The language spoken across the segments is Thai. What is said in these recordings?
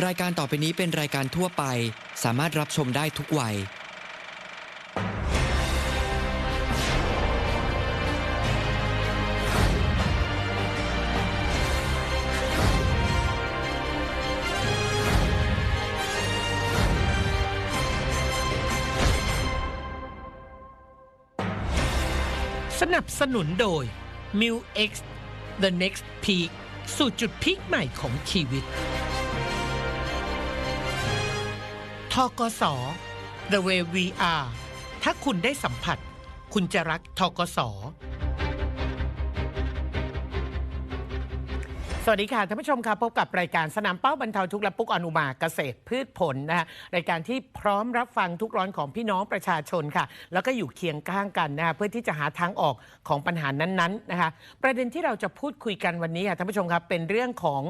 รายการต่อไปนี้เป็นรายการทั่วไป สามารถรับชมได้ทุกวัย สนับสนุนโดย m i l X The Next Peak สู่จุดพีคใหม่ของชีวิต ทกส The Way We Are ถ้าคุณได้สัมผัส คุณจะรักทกส สวัสดีค่ะท่านผู้ชมค่ะพบกับรายการสนามเป้าบรรเทาทุกข์และปุกอนุมาเกษตรพืชผลนะคะรายการที่พร้อมรับฟังทุกร้อนของพี่น้องประชาชนค่ะ แล้วก็อยู่เคียงข้างกันนะคะเพื่อที่จะหาทางออกของปัญหานั้นๆนะคะ ประเด็นที่เราจะพูดคุยกันวันนี้ค่ะท่านผู้ชมครับเป็นเรื่องของ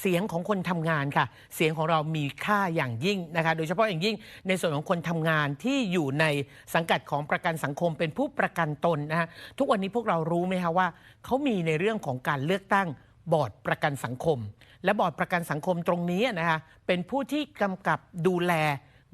เสียงของคนทำงานค่ะ เสียงของเรามีค่าอย่างยิ่งนะคะ โดยเฉพาะอย่างยิ่งในส่วนของคนทำงานที่อยู่ในสังกัดของประกันสังคมเป็นผู้ประกันตนนะคะทุกวันนี้พวกเรารู้ไหมคะว่าเขามีในเรื่องของการเลือกตั้งบอร์ดประกันสังคม และบอร์ดประกันสังคมตรงนี้นะคะเป็นผู้ที่กำกับดูแล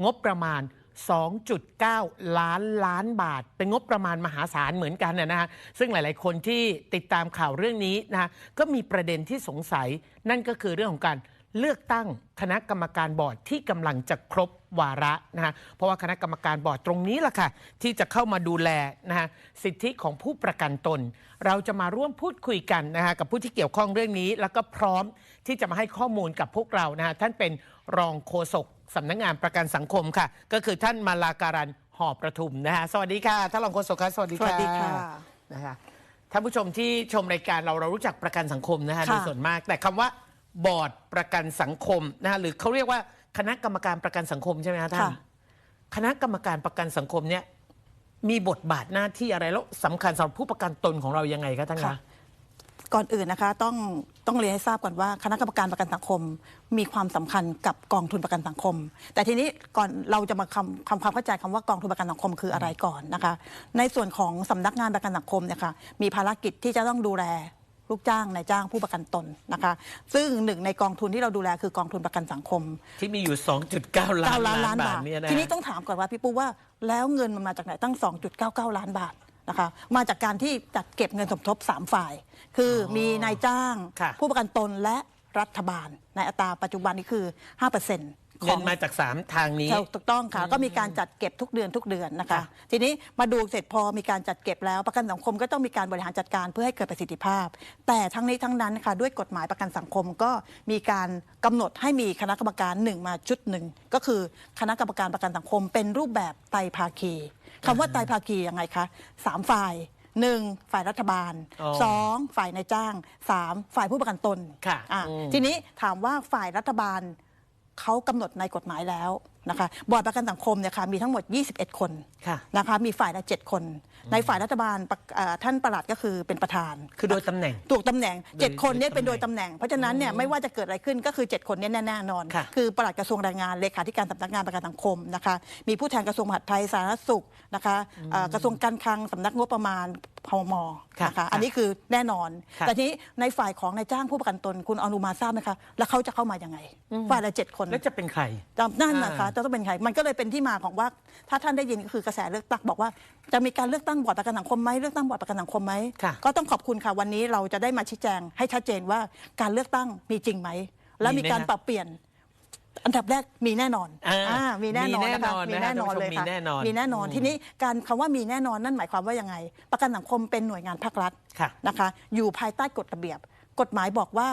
งบประมาณ 2.9 ล้านล้านบาท เป็นงบประมาณมหาศาลเหมือนกันนะฮะซึ่งหลายๆ คนที่ติดตามข่าวเรื่องนี้นะก็มีประเด็นที่สงสัย นั่นก็คือเรื่องของการเลือกตั้งคณะกรรมการบอร์ดที่กำลังจะครบวาระนะฮะเพราะว่าคณะกรรมการบอร์ดตรงนี้แหละค่ะ ที่จะเข้ามาดูแลนะฮะสิทธิของผู้ประกันตน เราจะมาร่วมพูดคุยกันนะฮะกับผู้ที่เกี่ยวข้องเรื่องนี้ แล้วก็พร้อมที่จะมาให้ข้อมูลกับพวกเรานะฮะท่านเป็นรองโฆษก สำนักงานประกันสังคมค่ะ ก็คือท่านมาลาการันหอประทุมนะฮะสวัสดีค่ะท่านรองโฆษกครับสวัสดีสวัสดีค่ะนะคะท่านผู้ชมที่ชมรายการเราเรารู้จักประกันสังคมนะฮะค่ะโดยส่วนมาก แต่คำว่าบอร์ดประกันสังคมนะฮะหรือเขาเรียกว่าคณะกรรมการประกันสังคมใช่ไหมคะท่านค่ะคณะกรรมการประกันสังคมเนี่ยมีบทบาทหน้าที่อะไรแล้วสำคัญสำหรับผู้ประกันตนของเรายังไงคะท่านคะค่ะก่อนอื่นนะคะต้อง ต้องเรียนให้ทราบก่อนว่าคณะกรรมการประกันสังคม มีความสำคัญกับกองทุนประกันสังคม แต่ทีนี้ก่อนเราจะมาคำคำความเข้าใจคำว่ากองทุนประกันสังคมคืออะไรก่อนนะคะ ในส่วนของสำนักงานประกันสังคมเนี่ยค่ะมีภารกิจที่จะต้องดูแลลูกจ้างนายจ้างผู้ประกันตนนะคะ ซึ่งหนึ่งในกองทุนที่เราดูแลคือกองทุนประกันสังคม ที่มีอยู่ 2.9 ล้าน9ล้านล้าล้านนบาบาททเนี่ยนะทีนี้ต้องถามก่อนว่าพี่ปูว่าแล้วเงินมันมาจากไหนตั้ง 2.99 ล้านบาท นะคะมาจากการที่จัดเก็บเงินสมทบ 3 ฝ่าย คืออมีนายจ้าง ค่ะ ผู้ประกันตนและรัฐบาลในอัตราปัจจุบันนี้คือ 5% ขเงิอนง มาจาก3ทางนี้ ถูกต้องค่ะก็มีการจัดเก็บทุกเดือนทุกเดือนนะคะ ค่ะ ทีนี้มาดูเสร็จพอมีการจัดเก็บแล้วประกันสังคมก็ต้องมีการบริหารจัดการเพื่อให้เกิดประสิทธิภาพ แต่ทั้งนี้ทั้งนั้นค่ะด้วยกฎหมายประกันสังคมก็มีการกำหนดให้มีคณะกรรมการหนึ่งมาชุดหนึ่งก็คือคณะกรรมการประกันสังคม เป็นรูปแบบไตรภาคีคำว่าไตรภาคียังไงคะสามฝ่ายหนึ่งฝ่ายรัฐบาลอ๋อสองฝ่ายนายจ้างสามฝ่ายผู้ประกันตนค่ะอะอืม ทีนี้ถามว่าฝ่ายรัฐบาล เขากำหนดในกฎหมายแล้ว นะคะบอร์ดประกันสังคมเนี่ยค่ะมีทั้งหมด 21 คนค่ะนะคะมีฝ่ายละ 7 คน ในฝ่ายรัฐบาลประเอ่อท่านประหลัดก็คือเป็นประธาน คือโดยตำแหน่ง ถูกตำแหน่ง โดย7 คนเนี่ยเป็นโดโดยยตำตำแหแหน่น่งงเพราะฉะนั้นเนี่ยไม่ว่าจะเกิดอะไรขึ้นก็คือ 7 คนเนี้แน่ๆนอนค่ะคือประหลัดกระทรวงแรงงานเลขาธิการสำนักงานประกันสังคมนะคะมีผู้แทนกระทรวงมหาดไทยสาธารณสุขนะคะเอ่อกระทรวงการคลังสำนักงบประมาณพมค่ะนะคะอันนี้คือแน่นอน ค่ะแต่ทีนี้ในฝ่ายของนายจ้างผู้ประกันตนคุณอนุมาทราบไหมคะแล้วเขาจะเข้ามายังไง ฝ่ายละเจ็ดคน แล้วจะเป็นใครจำนั่นนะคะอ่าจะต้องเป็นใครมันก็เลยเป็นที่มาของว่า ถ้าท่านได้ยินก็คือกระแสเลือกตั้งบอกว่า จะมีการเลือกตั้งบอร์ดประกันสังคมไหมเลือกตั้งบอร์ดประกันสังคมไหมค่ะก็ต้องขอบคุณค่ะวันนี้เราจะได้มาชี้แจง ให้ชัดเจนว่าการเลือกตั้งมีจริงไหมและมีการปรับเปลี่ยนอันดับแรกมีแน่นอนอ่าอ่ามีแน่นอนนะคะมีมีแน่แน่นนออนนนะเลยมีค่ะแน่นอนมีแน่นอนอืมทีนี้การคำว่ามีแน่นอนนั่นหมายความว่ายังไง ประกันสังคมเป็นหน่วยงานภาครัฐค่ะนะคะ อยู่ภายใต้กฎระเบียบ กฎหมายบอกว่า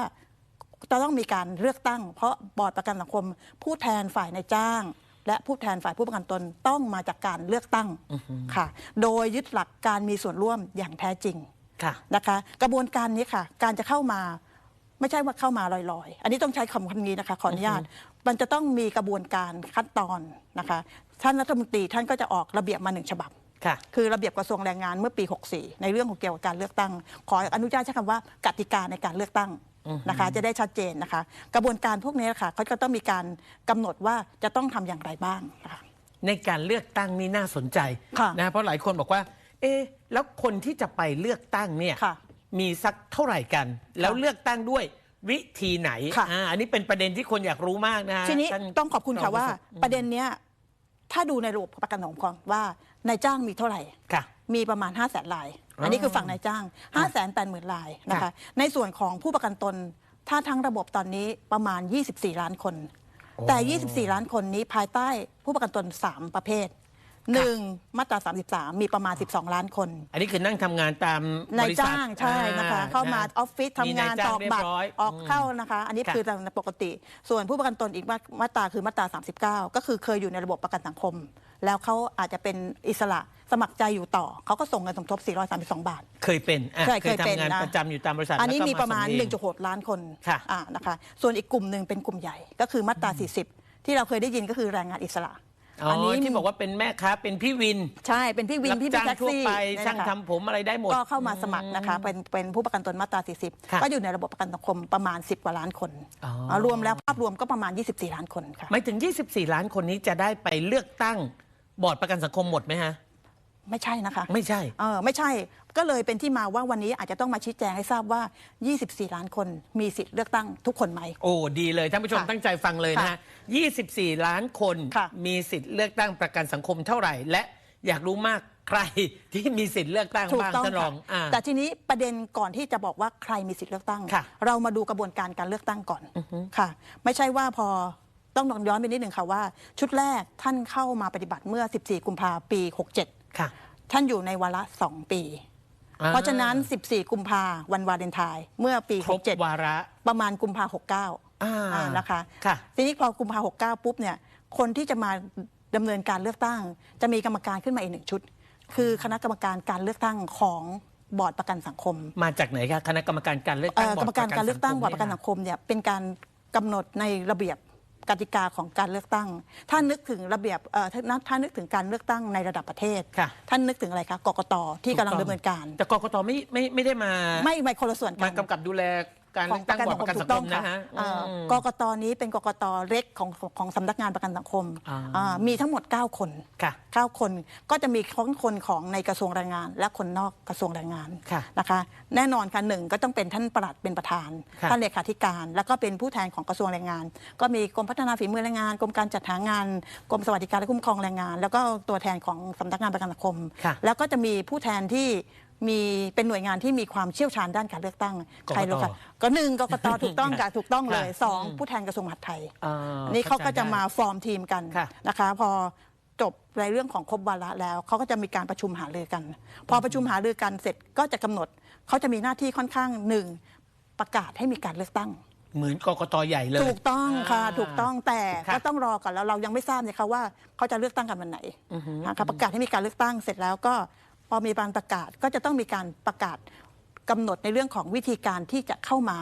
จะต้องมีการเลือกตั้ง เพราะบอร์ดประกันสังคม ผู้แทนฝ่ายนายจ้าง และผู้แทนฝ่ายผู้ประกันตนต้องมาจากการเลือกตั้งค่ะ โดยยึดหลักการมีส่วนร่วมอย่างแท้จริงค่ะนะคะ กระบวนการนี้ค่ะ การจะเข้ามาไม่ใช่ว่าเข้ามาลอยๆ อันนี้ต้องใช้คำคำนี้นะคะขออนุญาต มันจะต้องมีกระบวนการขั้นตอนนะคะ ท่านรัฐมนตรีท่านก็จะออกระเบียบมาหนึ่งฉบับค่ะคือระเบียบกระทรวงแรงงานเมื่อปี 64 ในเรื่องของเกี่ยวกับการเลือกตั้ง ขออนุญาตใช้คำว่ากติกาในการเลือกตั้ง นะคะ จะได้ชัดเจนนะคะ กระบวนการพวกนี้ค่ะเขาก็ต้องมีการกำหนดว่าจะต้องทำอย่างไรบ้างนะคะในการเลือกตั้งนี่น่าสนใจค่ะนะเพราะหลายคนบอกว่า เอ๊ะแล้วคนที่จะไปเลือกตั้งเนี่ยค่ะมีสักเท่าไหร่กัน แล้วเลือกตั้งด้วยวิธีไหนค่ะอ่าอันนี้เป็นประเด็นที่คนอยากรู้มากนะฮะทีนี้ท่านต้องขอบคุณค่ะรองว่าโฆษกประเด็นเนี้ยถ้าดูในระบบประกันสังคมว่า นายจ้างมีเท่าไหร่ค่ะมีประมาณ 5 0 0แสนรายอันนี้คือฝั่งนายจ้าง 5 8 0 0 0 0รายนะคะค่ะในส่วนของผู้ประกันตน ถ้าทั้งระบบตอนนี้ประมาณ 24 ล้านคน แต่ 24 ล้านคนนี้ภายใต้ผู้ประกันตน 3 ประเภท 1. มาตรา 33 มีประมาณ 12 ล้านคน อันนี้คือนั่งทำงานตามนายบริษัทจ้างใช่นะคะ อ่เข้ามานะออฟฟิศมีทำงานนายจ้างตอกบัตรเรียบร้อยออกอืมเข้านะคะ อันนี้ค่ะ คือตามปกติ ส่วนผู้ประกันตนอีกมามาตราคือมาตรา 39 ก็คือเคยอยู่ในระบบประกันสังคม แล้วเขาอาจจะเป็นอิสระสมัครใจอยู่ต่อ เขาก็ส่งเงินสมทบ 432 บาท เคยเป็นอะใช่เคยเคยเป็นทำงานนะประจำอยู่ตามบริษัทอันนี้แล้วก็มีประมาณสเอง1.6 ล้านคนค่ะอ่านะคะ ส่วนอีกกลุ่มหนึ่งเป็นกลุ่มใหญ่ ก็คือมาตรา 40 ที่เราเคยได้ยินก็คือแรงงานอิสระ อ๋ออที่บอกว่าเป็นแม่ค้าเป็นพี่วินใช่เป็นพี่วินรับพี่จ้างแท็กทั่วซี่ไปเนี่ยช่างนะคะทำผมอะไรได้หมด ก็เข้ามาสมัครนะคะเป็นเป็นผู้ประกันตนมาตรา ค่ะ40 ก็อยู่ในระบบประกันสังคมประมาณ 10 กว่าล้านคนอ๋ออ่ารวมแล้วภาพรวมก็ประมาณ 24 ล้านคนค่ะ หมายถึง 24 ล้านคนนี้จะได้ไปเลือกตั้งบอร์ดประกันสังคมหมดไหมฮะ ไม่ใช่นะคะไม่ใช่ เออไม่ใช่ก็เลยเป็นที่มาว่าวันนี้อาจจะต้องมาชี้แจงให้ทราบว่า 24 ล้านคนมีสิทธิ์เลือกตั้งทุกคนไหม โอ้ดีเลยท่านผู้ชมค่ะตั้งใจฟังเลยนะค่ะฮะ24 ล้านคนค่ะ มีสิทธิ์เลือกตั้งประกันสังคมเท่าไหร่ และอยากรู้มากใครที่มีสิทธิ์เลือกตั้งถูกบ้างต้องท่านรค่ะองอ่าแต่ทีนี้ประเด็นก่อนที่จะบอกว่าใครมีสิทธิ์เลือกตั้ง ค่ะเรามาดูกระบวนการการเลือกตั้งก่อนค่ะ ไม่ใช่ว่าพอต้องย้อนไปนิดหนึ่งค่ะว่า ชุดแรกท่านเข้ามาปฏิบัติเมื่อ 14 กุมภาปี67 ค่ะ ท่านอยู่ในวาระ2ปี อ่า เพราะฉะนั้น 14 กุมภาวันวาเลนไทน์เมื่อปีครบวาระ67ประมาณกุมภา69อ่าอ่านะคะ ค่ะทีนี้พอกุมภา69ปุ๊บเนี่ย คนที่จะมาดำเนินการเลือกตั้ง จะมีกรรมการขึ้นมาอีกหนึ่งชุด คือคณะกรรมการการเลือกตั้งของบอร์ดประกันสังคมมาจากไหนคะคณะกรรมการการเลือกเอ่ตั้งอกรรมการการเลือกตั้งบอร์ดประกันสัสังคมเนี่ยเป็นการกำหนดในระเบียบ กติกาของการเลือกตั้ง ถ้านึกถึงระเบียบเอ่อถ้าถ้านึกถึงการเลือกตั้งในระดับประเทศ ค่ะ ท่านนึกถึงอะไรคะกกตที่กำลังดำเนินการ แต่กกตไม่ไม่ไม่ได้มาไม่ไม่คนละส่วนกัมาน กำกับดูแล การขอเลือกตั้งบอร์ดประกันสังคมนะฮะเอ่ออืม กกตนี้เป็นกกตเล็กของของสำนักงานประกันสังคมอ่า อ่ามีทั้งหมด 9 คน ค่ะ 9 คนก็จะมีทั้งคนของในกระทรวงแรงงาน และคนนอกกระทรวงแรงงานค่ะนะคะ แน่นอนค่ะหนึ่งก็ต้องเป็นท่านปลัดเป็นประธาน ค่ะท่านเลขาธิการ แล้วก็เป็นผู้แทนของกระทรวงแรงงาน ก็มีกรมพัฒนาฝีมือแรงงานกรมการจัดหางานกรมสวัสดิการและคุ้มครองแรงงาน แล้วก็ตัวแทนของสำนักงานประกันสังคม ค่ะ แล้วก็จะมีผู้แทนที่ มีเป็นหน่วยงานที่มีความเชี่ยวชาญด้านการเลือกตั้งกกตใครรู้ค่ะก็หนึ่งกกตถูกต้องค่ะถูกต้องเลยค่ะสองอืมผู้แทนกระทรวงมหาดไทยอ่าอันนี้เขาก็จะมาเข้ใจฟอร์มทีมกันค่ะนะคะ พอจบในเรื่องของครบวาระแล้วเขาก็จะมีการประชุมหารือกัน พอประชุมหารือกันเสร็จก็จะกำหนดเขาจะมีหน้าที่ค่อนข้างหนึ่งประกาศให้มีการเลือกตั้งได้เหมือนกกตใหญ่เลย ถูกต้องค่ะอ่าถูกต้องแต่ค่ะก็ต้องรอก่อนแล้วเรายังไม่ทราบเลยค่ะว่าเขาจะเลือกตั้งกันวันไหนนะคะประกาศให้มีการเลือกตั้งเสร็จแล้วก็ พอมีการประกาศก็จะต้องมีการประกาศกำหนดในเรื่องของวิธีการที่จะเข้ามา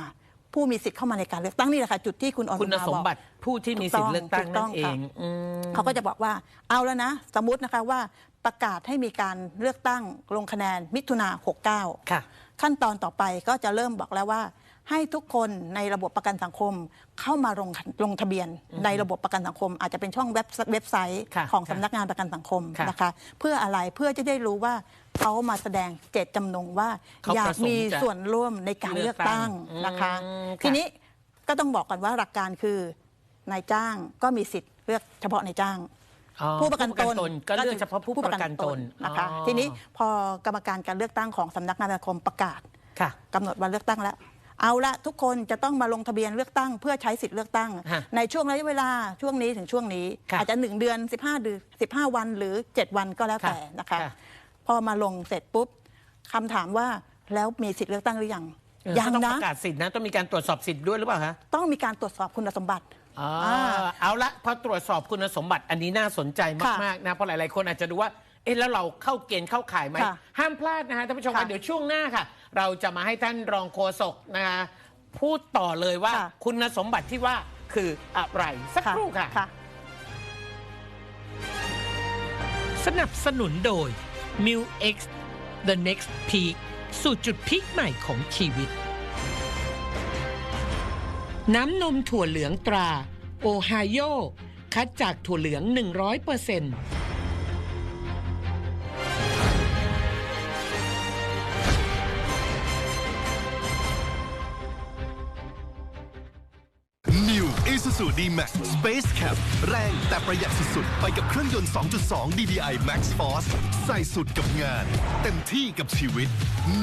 ผู้มีสิทธิ์เข้ามาในการเลือกตั้งนี่แหละค่ะจุดที่คุณอนุคุณมาสบมอก บัติผู้ที่มีสิทธิ์เลือกตั้งถูกต้นั่องนเอค่ะ งอืม เขาก็จะบอกว่าเอาแล้วนะ สมมตินะคะว่าประกาศให้มีการเลือกตั้งลงคะแนนมิถุนา69 ค่ะ ขั้นตอนต่อไปก็จะเริ่มบอกแล้วว่า ให้ทุกคนในระบบประกันสังคมเข้ามาลงลงทะเบียนในระบบประกันสังคม อาจจะเป็นช่องเว็บเว็บไซต์ค่ะของค่ะสำนักงานประกันสังคมค่ะนะคะเพื่ออะไรเพื่อจะได้รู้ว่าเขามาแสดงเจตจำนงว่าเขาอยาปกระสงค์มีจะส่วนร่วมในการเลืเลืออกกตั้ตั้งงนะคะอืมค่ะทีนี้ก็ต้องบอกก่อนว่าหลักการคือนายจ้างก็มีสิทธิ์เลือกเฉพาะนายจ้างอ๋อผู้ประกันตนก็เลือกเฉพาะผู้ประกันตนนะคะอ๋อทีนี้พอกรรมการการเลือกตั้งของสำนักงานสังคมประกาศค่ะกำหนดวันเลือกตั้งแล้ว เอาละทุกคนจะต้องมาลงทะเบียนเลือกตั้งเพื่อใช้สิทธิ์เลือกตั้ง ฮะในช่วงระยะเวลาช่วงนี้ถึงช่วงนี้ ค่ะอาจจะ 1 เดือน 15เดือน15 วันหรือ 7 วันก็แล้วค่ะแต่นะคะ ค่ะพอมาลงเสร็จปุ๊บคำถามว่าแล้วมีสิทธิ์เลือกตั้งหรือยังเออยังเขาต้องนะประกาศสิทธินะ ต้องมีการตรวจสอบสิทธิ์ด้วยหรือเปล่าคะต้องมีการตรวจสอบคุณสมบัติอ๋ออ่า เอาละพอตรวจสอบคุณสมบัติอันนี้น่าสนใจค่ะมากๆนะเพราะหลายๆคนอาจจะดูว่า เอ๊ะแล้วเราเข้าเกณฑ์เข้าข่ายไหมค่ะห้ามพลาดนะฮะท่านผู้ชมค่ะคะเดี๋ยวช่วงหน้าค่ะ เราจะมาให้ท่านรองโฆษกนะคะพูดต่อเลยว่าค่ะ คุณสมบัติที่ว่าคืออะไร สักครู่ค่ะ ค่ะ สนับสนุนโดย m i l X The Next Peak สู่จุดพีคใหม่ของชีวิต น้ำนมถั่วเหลืองตรา โอไฮโอ คัดจากถั่วเหลือง 100%เ Isuzu D-Max Space Cap แรงแต่ประหยัดสุดๆ ไปกับเครื่องยนต์ 2.2 DDI Max Force ใส่สุดกับงาน เต็มที่กับชีวิต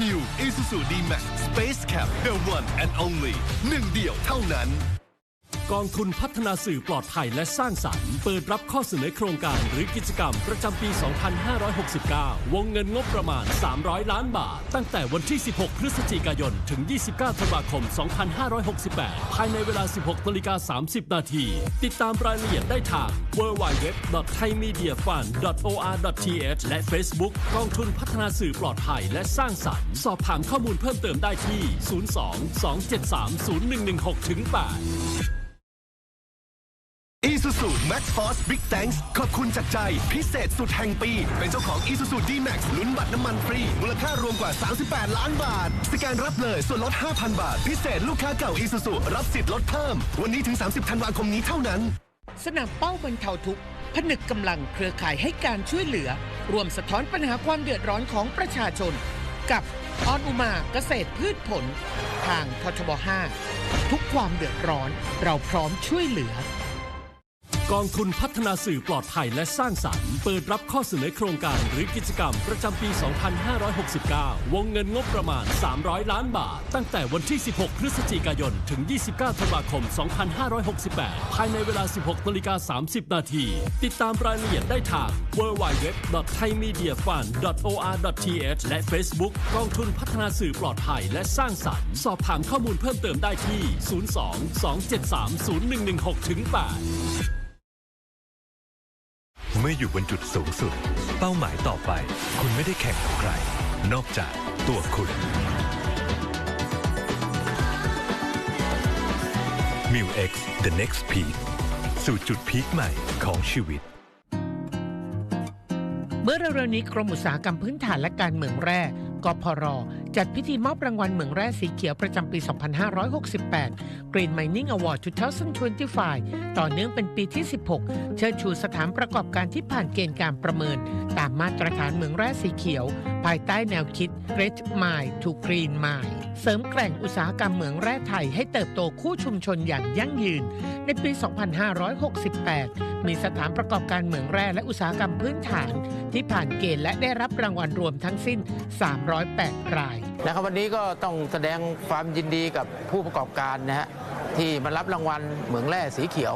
New Isuzu D-Max Space Cap The one and only หนึ่งเดียวเท่านั้น กองทุนพัฒนาสื่อปลอดภัยและสร้างสรรค์ เปิดรับข้อเสนอโครงการหรือกิจกรรมประจำปี 2569 วงเงินงบประมาณ 300 ล้านบาท ตั้งแต่วันที่ 16 พฤศจิกายน ถึง 29 ธันวาคม 2568 ภายในเวลา 16นาฬิกา30 นาที ติดตามรายละเอียดได้ทาง www.thaimediafund.or.th และ Facebook กองทุนพัฒนาสื่อปลอดภัยและสร้างสรรค์ สอบถามข้อมูลเพิ่มเติมได้ที่ 02 273 0116 8 Isuzu Max Force Big Thanks ขอบคุณจากใจ พิเศษสุดแห่งปี เป็นเจ้าของ Isuzu D-Max ลุ้นบัตรน้ำมันฟรี มูลค่ารวมกว่า 38 ล้านบาท สแกนรับเลยส่วนลด 5,000 บาท พิเศษลูกค้าเก่า Isuzu รับสิทธิ์ลดเพิ่ม วันนี้ถึง 30 ธันวาคมนี้เท่านั้น สนามเป้าบรรเทาทุกข์ผนึกกำลังเครือข่ายให้การช่วยเหลือ รวมสะท้อนปัญหาความเดือดร้อนของประชาชน กับออนอุมาเกษตรพืชผล ทางททบ 5 ทุกความเดือดร้อนเราพร้อมช่วยเหลือ กองทุนพัฒนาสื่อปลอดภัยและสร้างสรรค์ เปิดรับข้อเสนอโครงการหรือกิจกรรมประจำปี 2569 วงเงินงบประมาณ 300 ล้านบาท ตั้งแต่วันที่ 16 พฤศจิกายน ถึง 29 ธันวาคม 2568 ภายในเวลา 16นาฬิกา30 นาที ติดตามรายละเอียดได้ทาง www.thaimediafund.or.th และ Facebook กองทุนพัฒนาสื่อปลอดภัยและสร้างสรรค์ สอบถามข้อมูลเพิ่มเติมได้ที่ 02 273 0116 8เมื่ออยู่บนจุดสูงสุด เป้าหมายต่อไป คุณไม่ได้แข่งกับใคร นอกจากตัวคุณ m i l X The Next Peak สู่จุดพีคใหม่ของชีวิต เมื่อเร็วๆนี้กรมอุตสาหกรรมพื้นฐานและการเมืองแร่ กพร จัดพิธีมอบรางวัลเหมืองแร่สีเขียวประจำปี 2568 Green Mining Award 2025 ต่อเนื่องเป็นปีที่ 16 เชิดชูสถานประกอบการที่ผ่านเกณฑ์การประเมิน ตามมาตรฐานเหมืองแร่สีเขียว ภายใต้แนวคิด Great Mine to Green Mine เสริมแกร่งอุตสาหกรรมเหมืองแร่ไทยให้เติบโตคู่ชุมชนอย่างยั่งยืน ในปี 2568 มีสถานประกอบการเหมืองแร่และอุตสาหกรรมพื้นฐาน ที่ผ่านเกณฑ์และได้รับรางวัลรวมทั้งสิ้น 308 ราย นะครับวันนี้ก็ต้องแสดงความยินดีกับผู้ประกอบการนะฮะที่มารับรางวัลเหมืองแร่สีเขียว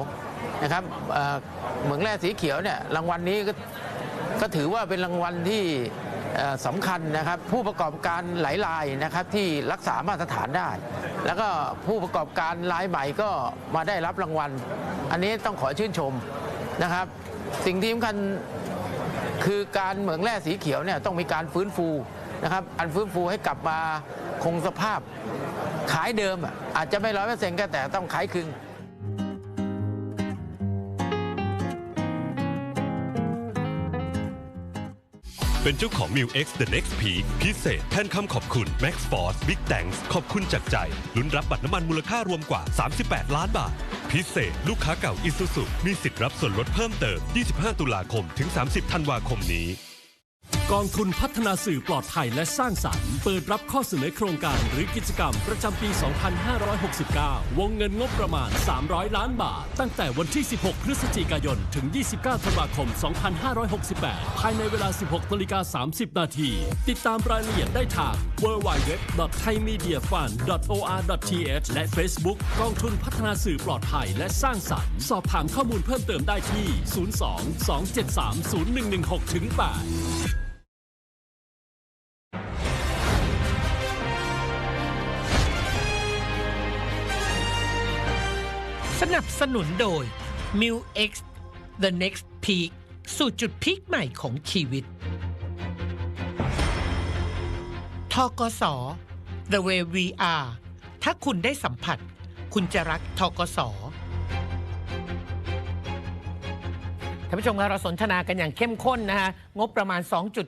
นะครับเหมืองแร่สีเขียวเนี่ยรางวัลนี้ก็ก็ถือว่าเป็นรางวัลที่ สำคัญนะครับผู้ประกอบการหลายรายนะครับที่รักษามาตรฐานได้ แล้วก็ผู้ประกอบการรายใหม่ก็มาได้รับรางวัล อันนี้ต้องขอชื่นชมนะครับ สิ่งที่สำคัญคือการเหมืองแร่สีเขียวเนี่ยต้องมีการฟื้นฟูนะครับอันฟื้นฟูให้กลับมาคงสภาพขายเดิม อาจจะไม่ร้อยเปอร์เซ็นต์ก็แต่ต้องขายครึ่ เป็นเจ้าของ m i l X The Next Peak พิเศษแทนคำขอบคุณ Max Force Big Thanks ขอบคุณจากใจ ลุ้นรับบัตรน้ำมันมูลค่ารวมกว่า 38 ล้านบาท พิเศษ ลูกค้าเก่าอิซูซุมีสิทธิ์รับส่วนลดเพิ่มเติม 25 ตุลาคมถึง 30 ธันวาคมนี้ กองทุนพัฒนาสื่อปลอดภัยและสร้างสรรค์ เปิดรับข้อเสนอโครงการหรือกิจกรรมประจำปี 2569 วงเงินงบประมาณ 300 ล้านบาท ตั้งแต่วันที่ 16 พฤศจิกายน ถึง 29 ธันวาคม 2568 ภายในเวลา 16นาฬิกา30 นาที ติดตามรายละเอียดได้ทาง www.thaimediafund.or.th และ Facebook กองทุนพัฒนาสื่อปลอดภัยและสร้างสรรค์ สอบถามข้อมูลเพิ่มเติมได้ที่ 02 273 0116 8 นับสนุนโดย m i l X The Next Peak สู่จุดพีคใหม่ของชีวิต ทกส The Way We Are ถ้าคุณได้สัมผัส คุณจะรักทกสท่านผู้ชมครับเราสนทนากันอย่างเข้มข้นนะฮะงบประมาณ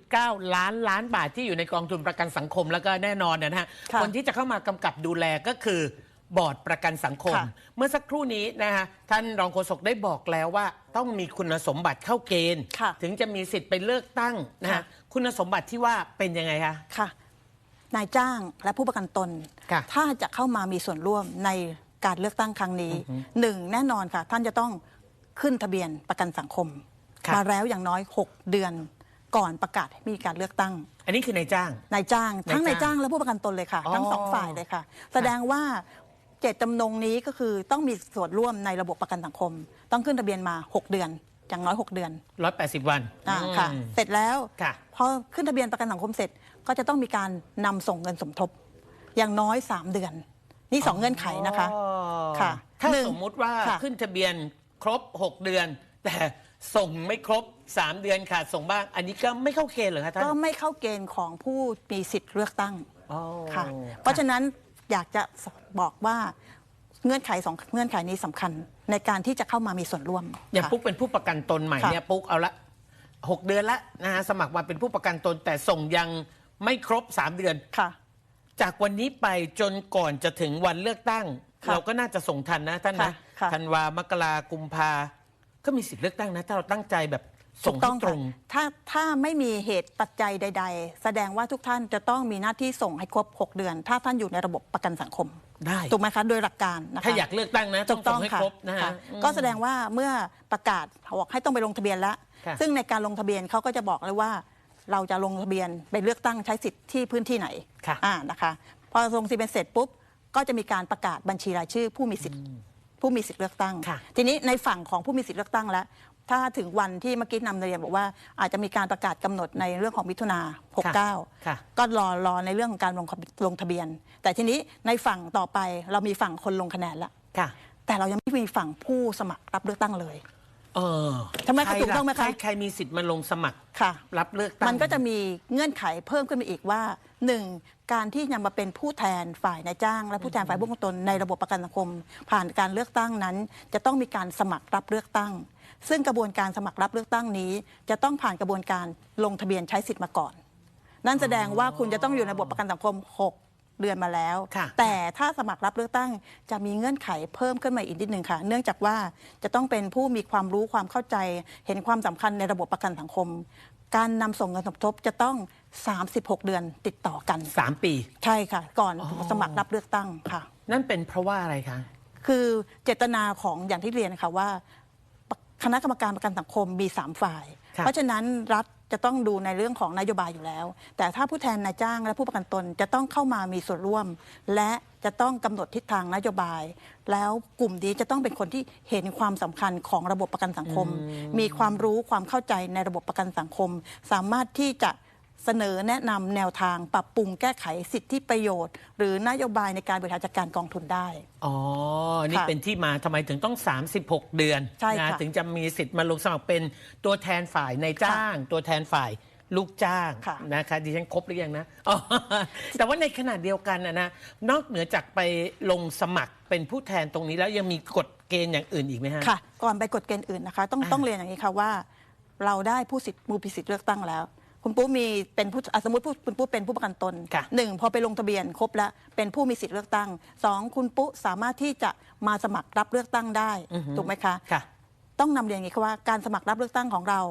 2.9 ล้านล้านบาทที่อยู่ในกองทุนประกันสังคมแล้วก็แน่นอนนะฮะค่ะคนที่จะเข้ามากำกับดูแลก็คือ บอร์ดประกันสังคม ค่ะ เมื่อสักครู่นี้นะฮะท่านรองโฆษกได้บอกแล้วว่า ต้องมีคุณสมบัติเข้าเกณฑ์ ค่ะถึงจะมีสิทธิ์ไปเลือกตั้งนะฮะค่ะ คุณสมบัติที่ว่าเป็นยังไงคะ ค่ะ นายจ้างและผู้ประกันตน ค่ะถ้าจะเข้ามามีส่วนร่วมในการเลือกตั้งครั้งนี้หนึ่งแน่นอนค่ะ ท่านจะต้องขึ้นทะเบียนประกันสังคมครับมาแล้วอย่างน้อย 6 เดือนก่อนประกาศให้มีการเลือกตั้ง อันนี้คือนายจ้าง นายจ้าง ทั้งนายจ้างนายจ้างและผู้ประกันตนเลยค่ะ อ๋อทั้งสองฝ่ายเลยค่ะ แสดงว่า เจตจำนงนี้ก็คือต้องมีส่วนร่วมในระบบประกันสังคม ต้องขึ้นทะเบียนมา 6 เดือนอย่างน้อย 6 เดือนร้อยแปดสิบวันอ่าอืมค่ะเสร็จแล้วค่ะ พอขึ้นทะเบียนประกันสังคมเสร็จก็จะต้องมีการนำส่งเงินสมทบ อย่างน้อย 3 เดือน นี่สองเงื่อนไขนะคะ อ๋อค่ะถ้าหนึ่งสมมุติว่าค่ะ ขึ้นทะเบียนครบ 6 เดือน แต่ส่งไม่ครบ 3 เดือนขาดส่งบ้าง อันนี้ก็ไม่เข้าเกณฑ์เหรอคะท่านก็ไม่เข้าเกณฑ์ของผู้มีสิทธิ์เลือกตั้ง อ๋อค่ะ เพราะฉะนั้น อยากจะบอกว่าเงื่อนไขสองเงื่อนไขนี้สำคัญ ในการที่จะเข้ามามีส่วนร่วม อย่างค่ะปุ๊กเป็นผู้ประกันตนใหม่ค่ะเนี่ยปุ๊กเอาละ6เดือนละนะฮะสมัครมาเป็นผู้ประกันตนแต่ส่งยังไม่ครบ3เดือนค่ะ จากวันนี้ไปจนก่อนจะถึงวันเลือกตั้งค่ะเราก็น่าจะส่งทันนะท่านนะค่ะค่ะธันวามกรากุมภาก็มีสิทธิ์เลือกตั้งนะ ถ้าเราตั้งใจแบบ ส่งถูกต้ให้องตรค่ะงถ้าถ้าไม่มีเหตุปัจจัยใด ๆ แสดงว่าทุกท่านจะต้องมีหน้าที่ส่งให้ครบ 6 เดือน ถ้าท่านอยู่ในระบบประกันสังคมได้ถูกไหมคะโดยหลักการนะคะถ้าอยากเลือกตั้งนะต้องส่งให้ค่ะครบนะค่ะฮะก็แสดงว่าเมื่อประกาศบอกให้ต้องไปลงทะเบียนแล้วค่ะซึ่งในการลงทะเบียนเขาก็จะบอกเลยว่า เราจะลงทะเบียนไปเลือกตั้งใช้สิทธิ์ที่พื้นที่ไหนค่ะอ่านะคะ พอลงทะเบียนเสร็จปุ๊บก็จะมีการประกาศบัญชีรายชื่อผู้มีสิทธิ์ผู้มีสิทธิ์เลือกตั้งค่ะทีนี้ในฝั่งของผู้มีสิทธิ์เลือกตั้งแล้ว ถ้าถึงวันที่เมื่อกี้นำเรียนบอกว่าอาจจะมีการประกาศกำหนดในเรื่องของมิถุนาค่ะ 69 ก็รอรอในเรื่องของการลงลงทะเบียน แต่ทีนี้ในฝั่งต่อไปเรามีฝั่งคนลงคะแนนแล้วค่ะแต่เรายังไม่มีฝั่งผู้สมัครรับเลือกตั้งเลย เออทำไมคะใรถูกต้องไหมคะ ใใครมีสิทธิ์มาลงสมัคร ค่ะ รับเลือกตั้ง มันก็จะมีเงื่อนไขเพิ่มขึ้นมาอีกว่าหนึ่ง การที่จะมาเป็นผู้แทนฝ่ายนายจ้าง และผู้แทนฝ่ายบุคคลตนในระบบประกันสังคม ผ่านการเลือกตั้งนั้น จะต้องมีการสมัครรับเลือกตั้ง ซึ่งกระบวนการสมัครรับเลือกตั้งนี้ จะต้องผ่านกระบวนการลงทะเบียนใช้สิทธิ์มาก่อน นั่นแสดงว่าคุณจะต้องอยู่ในระบบประกันสังคม 6 เดือนมาแล้วค่ะแต่ถ้าสมัครรับเลือกตั้งจะมีเงื่อนไขเพิ่มขึ้นมาอีกนิดหนึ่งค่ะ เนื่องจากว่าจะต้องเป็นผู้มีความรู้ความเข้าใจ เห็นความสำคัญในระบบประกันสังคม การนำส่งเงินสมทบจะต้อง 36 เดือนติดต่อกัน สามปี ใช่ค่ะ ก่อนอ๋อสมัครรับเลือกตั้งค่ะ นั่นเป็นเพราะว่าอะไรคะ คือเจตนาของอย่างที่เรียนค่ะว่า คณะกรรมการประกันสังคมมี 3 ฝ่าย ครับเพราะฉะนั้นรัฐ จะต้องดูในเรื่องของนโยบายอยู่แล้ว แต่ถ้าผู้แทนนายจ้างและผู้ประกันตนจะต้องเข้ามามีส่วนร่วม และจะต้องกำหนดทิศทางนโยบาย แล้วกลุ่มนี้จะต้องเป็นคนที่เห็นความสำคัญของระบบประกันสังคม มีความรู้ความเข้าใจในระบบประกันสังคม สามารถที่จะ เสนอแนะนำแนวทางปรับปรุงแก้ไขสิทธิประโยชน์ หรือนโยบายในการบริหารจัดการกองทุนได้ อ๋อ นี่ค่ะเป็นที่มาทำไมถึงต้อง 36 เดือนใช่นะค่ะถึงจะมีสิทธิ์มาลงสมัครเป็นตัวแทนฝ่ายในายจ้าง ตัวแทนฝ่ายลูกจ้างค่ะ นะคะดิฉันครบหรือยังนะอ๋อแต่ว่าในขณะเดียวกันนะนะนอกเหนือจากไปลงสมัครเป็นผู้แทนตรงนี้แล้วยังมีกฎเกณฑ์อย่างอื่นอีกไหมฮะ ค่ะ ก่อนไปกฎเกณฑ์อื่นนะคะ ต้องอ่า ต้องเรียนอย่างนี้ค่ะว่า เราได้ผู้สิทธิ์มูพิสิทธิ์เลือกตั้งแล้ว คุณปุ๊มีเป็นผู้อะสมมติผู้คุณปุ๊เป็นผู้ประกันตนค่ะ หนึ่งพอไปลงทะเบียนครบแล้วเป็นผู้มีสิทธิ์เลือกตั้งสองคุณปุ๊สามารถที่จะมาสมัครรับเลือกตั้งได้อือฮึถูกไหมคะ ค่ะ ต้องนำเรียนอย่างนี้ค่ะว่าการสมัครรับเลือกตั้งของเรา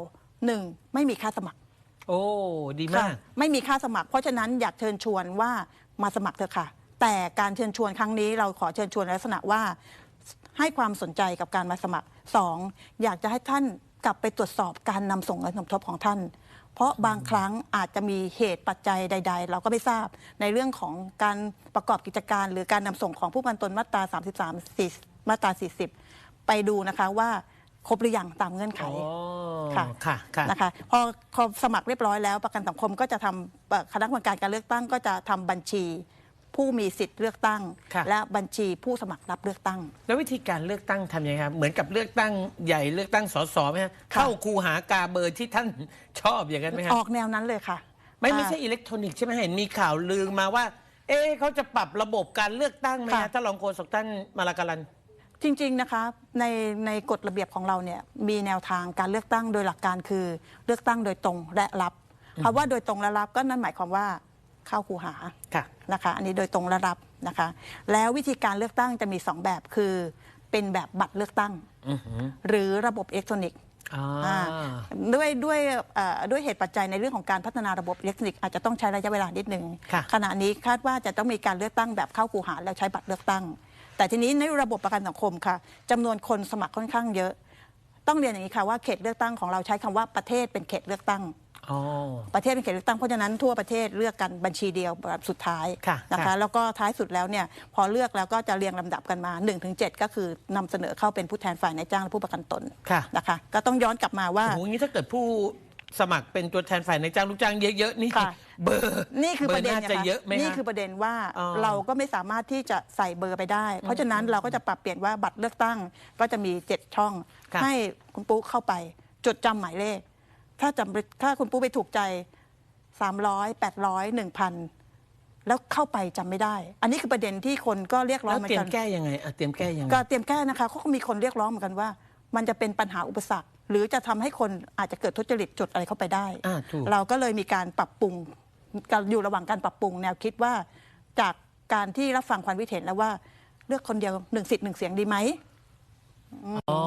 หนึ่งไม่มีค่าสมัคร โอ้ ดีมากค่ะไม่มีค่าสมัคร เพราะฉะนั้นอยากเชิญชวนว่ามาสมัครเถอะค่ะ แต่การเชิญชวนครั้งนี้เราขอเชิญชวนในลักษณะว่าให้ความสนใจกับการมาสมัครสองอยากจะให้ท่านกลับไปตรวจสอบการนำส่งเงินสมทบของท่าน เพราะบางครั้งอาจจะมีเหตุปัจจัยใด ๆ เราก็ไม่ทราบในเรื่องของการประกอบกิจการ หรือการนำส่งของผู้ประกันตนมาตรา 33 4มาตรา 40 ไปดูนะคะว่าครบหรือยังตามเงื่อนไขอ๋อค่ะค่ะค่ะนะคะพอพอสมัครเรียบร้อยแล้วประกันสังคมก็จะทำเอ่อคณะกรรมการการเลือกตั้งก็จะทำบัญชี ผู้มีสิทธิ์เลือกตั้ง ค่ะ และบัญชีผู้สมัครรับเลือกตั้ง แล้ววิธีการเลือกตั้งทำยังไงครับ เหมือนกับเลือกตั้งใหญ่เลือกตั้งสสไหมฮะค่ะ เข้าคูหากาเบอร์ที่ท่านชอบอย่างนั้นไหมฮะออกแนวนั้นเลยค่ะไม่ไม่อ่าใช่อิเล็กทรอนิกส์ใช่ไหมเห็นมีข่าวลือมาว่า เอ๊ะเขาจะปรับระบบการเลือกตั้งไหมค่ะฮะถ้ารองโฆษกท่านมาลากาลัน จริง ๆ นะคะในในกฎระเบียบของเราเนี่ยมีแนวทางการเลือกตั้งโดยหลักการคือเลือกตั้งโดยตรงและรับคำว่าโดยตรงและรับก็นั่นหมายความว่า เข้าคูหาค่ะนะคะ อันนี้โดยตรงและรับนะคะ แล้ววิธีการเลือกตั้งจะมี 2 แบบคือเป็นแบบบัตรเลือกตั้ง อือหือหรือระบบอิเล็กทรอนิกส์ อ่า อ่าด้วยด้วยเอ่อด้วยเหตุปัจจัยในเรื่องของการพัฒนาระบบอิเล็กทรอนิกส์อาจจะต้องใช้ระยะเวลานิดนึงค่ะ ขณะนี้คาดว่าจะต้องมีการเลือกตั้งแบบเข้าคูหาแล้วใช้บัตรเลือกตั้ง แต่ทีนี้ในระบบประกันสังคมค่ะจำนวนคนสมัครค่อนข้างเยอะ ต้องเรียนอย่างนี้ค่ะว่าเขตเลือกตั้งของเราใช้คำว่าประเทศเป็นเขตเลือกตั้ง อ๋อ ประเทศเป็นเขตเลือกตั้งเพราะฉะนั้นทั่วประเทศเลือกกันบัญชีเดียวแบบสุดท้ายค่ะนะค่ะคะแล้วก็ท้ายสุดแล้วเนี่ยพอเลือกแล้วก็จะเรียงลำดับกันมา 1-7 ก็คือนำเสนอเข้าเป็นผู้แทนฝ่ายนายจ้างและผู้ประกันตนค่ะ นะคะ ก็ต้องย้อนกลับมาว่า โอ้โหงี้ถ้าเกิดผู้สมัครเป็นตัวแทนฝ่ายในายจ้างลูกจ้างเยอะๆนี่ค่ะ เบอร์นี่คือประเด็นบร์น่าจะค่เยอะไหมนี่ฮะคือประเด็นว่าอ๋อเราก็ไม่สามารถที่จะใส่เบอร์ไปได้ เพราะฉะนั้นเราก็จะปรับเปลี่ยนว่าบัตรเลือกตั้งก็จะมี 7 ช่อง ค่ะให้คุณปุ๊เข้าไปจดจำหมายเลข ถ้าจำถ้าคุณปุ๊ไปถูกใจ 300 800 1,000 แล้วเข้าไปจำไม่ได้ อันนี้คือประเด็นที่คนก็เรียกร้อแล้งวเหมือเตรีนยกัมนแก้ยังไงอะเตรียมแก้ยังไงก็เตรียมแก้นะคะเขาก็มีคนเรียกร้องเหมือนกันว่า มันจะเป็นปัญหาอุปสรรค หรือจะทำให้คนอาจจะเกิดทุจริตจดอะไรเข้าไปได้ อ่าถูก เราก็เลยมีการปรับปรุงการอยู่ระหว่างการปรับปรุงแนวคิดว่าจากการที่รับฟังความคิดเห็นแล้วว่า เลือกคนเดียวหนึ่งสิทธิ์หนึ่งเสียงดีไหม อ๋อ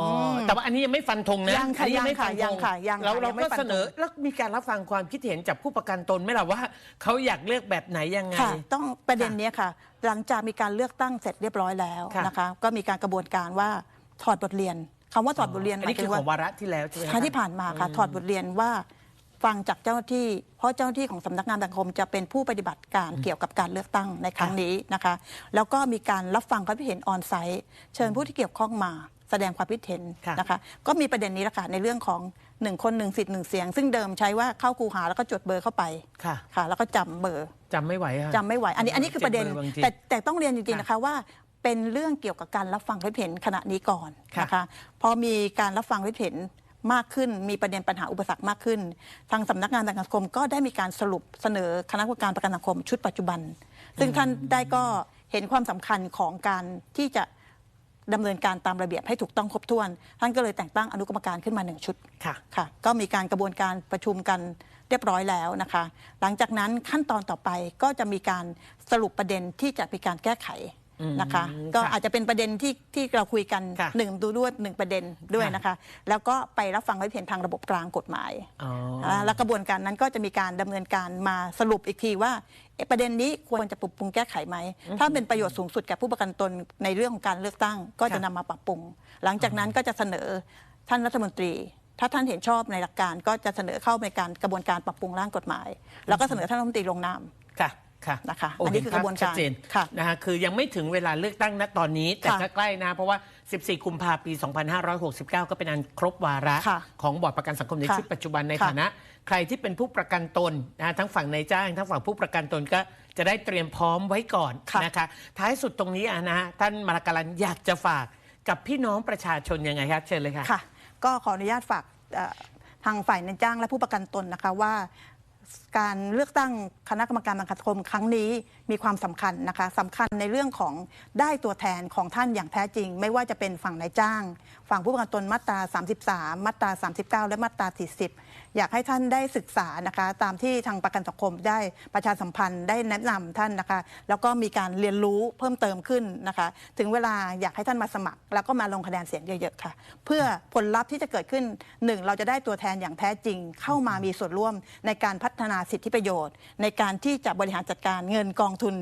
แต่ว่าอันนี้ยังไม่ฟันธงนะยังค่ะอันนี้ไม่ฟันธยังค่ะยังค่ะเราเรายังไม่ก็ฟันธง เสนอแล้วมีการรับฟังความคิดเห็นจากผู้ประกันตนไหมล่ะว่าเขาอยากเลือกแบบไหนยังไง ค่ะ ต้องประเด็นเนี้ยค่ะ หลังจากมีการเลือกตั้งเสร็จเรียบร้อยแล้วค่ะ นะคะ ก็มีการกระบวนการว่าถอดบทเรียนคำว่าถอดบทเรียนอันหมานี้ยคืถึองขว่า องวาระที่แล้วใช่ไหมครั้งที่ผ่านมาค่ะถอดบทเรียนว่าฟังจากเจ้าหน้าที่ เพราะเจ้าหน้าที่ของสำนักงานสังคมจะเป็นผู้ปฏิบัติการเกี่ยวกับการเลือกตั้งในครั้งนี้นะคะ แล้วก็มีการรับฟังความคิดเห็นออนไซต์เชิญผู้ที่เกี่ยวข้องมา แสดงความคิดเห็นค่ะนะคะก็มีประเด็นนี้แหละค่ะในเรื่องของหนึ่งคนหนึ่งสิทธิ์หนึ่งเสียง ซึ่งเดิมใช้ว่าเข้าคูหาแล้วก็จดเบอร์เข้าไปค่ะค่ะ แล้วก็จำเบอร์จำไม่ไหวอะจำไม่ไหว อันนี้อันนี้คือประเด็นจ็บมือบางทีแต่แต่ต้องเรียนจริงๆค่ะนะคะว่าเป็นเรื่องเกี่ยวกับการรับฟังความคิดเห็นขณะนี้ก่อนค่ะนะคะพอมีการรับฟังความคิดเห็นมากขึ้นมีประเด็นปัญหาอุปสรรคมากขึ้น ทางสำนักงานประกันสังคมก็ได้มีการสรุปเสนอคณะกรรมการประกันสังคมชุดปัจจุบัน ซึ่งท่านได้ก็เห็นความสำคัญของการที่จะ ดำเนินการตามระเบียบให้ถูกต้องครบถ้วน ท่านก็เลยแต่งตั้งอนุกรรมการขึ้นมาหนึ่งชุดค่ะค่ะ ก็มีการกระบวนการประชุมกันเรียบร้อยแล้วนะคะ หลังจากนั้นขั้นตอนต่อไปก็จะมีการสรุปประเด็นที่จะมีการแก้ไข นะคะอืมก็ค่ะอาจจะเป็นประเด็นที่ที่เราคุยกันค่ะหนึ่งดูด้วยหนึ่งประเด็นด้วยนะคะ แล้วก็ไปรับฟังความเห็นทางระบบกลางกฎหมายอ๋ออ่าแล้วกระบวนการนั้นก็จะมีการดำเนินการมาสรุปอีกทีว่าเอ๊ะประเด็นนี้ควรจะปรับปรุงแก้ไขไหม ถ้าเป็นประโยชน์สูงสุดแก่ผู้ประกันตนในเรื่องของการเลือกตั้ง ก็จะค่ะนำมาปรับปรุง หลังจากนั้นก็จะเสนอท่านรัฐมนตรี ถ้าท่านเห็นชอบในหลักการก็จะเสนอเข้าในการกระบวนการปรับปรุงร่างกฎหมาย แล้วก็เสนอท่านรัฐมนตรีลงนาม ค่ะ ค่ะนะคะโอันนี้คือกระบวนการชัดเจนค่ะ นะฮะคือยังไม่ถึงเวลาเลือกตั้งณตอนนี้ แต่ค่ะก็ใกล้นะ เพราะว่า 14 กุมภาพันธ์ปี 2569 ก็เป็นอันครบวาระ ค่ะของบอร์ดประกันสังคมในค่ะชุดปัจจุบันในค่ะฐานะ ใครที่เป็นผู้ประกันตนนะฮะทั้งฝั่งนายจ้าง ทั้งฝั่งผู้ประกันตนก็จะได้เตรียมพร้อมไว้ก่อนค่ะ นะคะท้ายสุดตรงนี้อะนะฮะท่านมาลาการันอยากจะฝากกับพี่น้องประชาชนยังไงครับเชิญเลยค่ะ ค่ะก็ขออนุญาตฝากเอ่อทางฝ่ายนายจ้างและผู้ประกันตนนะคะว่า การเลือกตั้งคณะกรรมการบังคับคมครั้งนี้ มีความสำคัญนะคะสำคัญในเรื่องของได้ตัวแทนของท่านอย่างแท้จริง ไม่ว่าจะเป็นฝั่งนายจ้าง ฝั่งผู้ประกันตนมาตรา 33 มาตรา 39 และมาตรา 40 อยากให้ท่านได้ศึกษานะคะตามที่ทางประกันสังคมได้ประชาสัมพันธ์ได้แนะนำท่านนะคะ แล้วก็มีการเรียนรู้เพิ่มเติมขึ้นนะคะ ถึงเวลาอยากให้ท่านมาสมัคร แล้วก็มาลงคะแนนเสียงเยอะๆค่ะ เพื่อผลลัพธ์ที่จะเกิดขึ้นหนึ่งเราจะได้ตัวแทนอย่างแท้จริง เข้ามามีส่วนร่วมในการพัฒนาสิทธิประโยชน์ ในการที่จะบริหารจัดการเงินกองทุน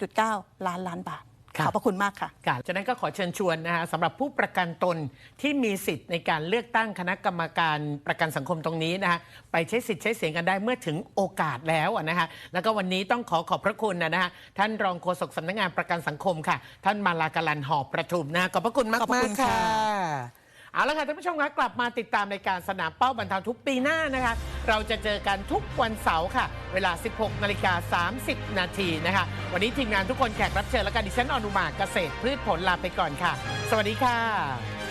2.9 ล้านล้านบาทครัขบอบพระคุณมากค่ะค่ะฉะนั้นก็ขอเชิญชวนนะฮะสำหรับผู้ประกันตนที่มีสิทธิ์ในการเลือกตั้งคณะกรรมการประกันสังคมตรงนี้นะฮะไปใช้สิทธิ์ใช้เสียงกันได้เมื่อถึงโอกาสแล้วอะนะฮะแล้วก็วันนี้ต้องขอขอบพระคุณนะฮะท่านรองโฆษกสำนักงานประกันสังคมค่ะ ท่านมาลากาลันหอบประทุมนะฮะขอบพระคุณมากขอบพระมาคุกณค่ะค่ะ เอาละค่ะท่านผู้ชมคะกลับมาติดตามในการสนามเป้าบรรเทาทุกปีหน้านะคะ เราจะเจอกันทุกวันเสาร์ค่ะ เวลา 16นาฬิกา30 นาทีนะคะ วันนี้ทีมงานทุกคนแขกรับเชิญและการดิฉันอนุมาเกษตรพืชผลลาไปก่อนค่ะ สวัสดีค่ะ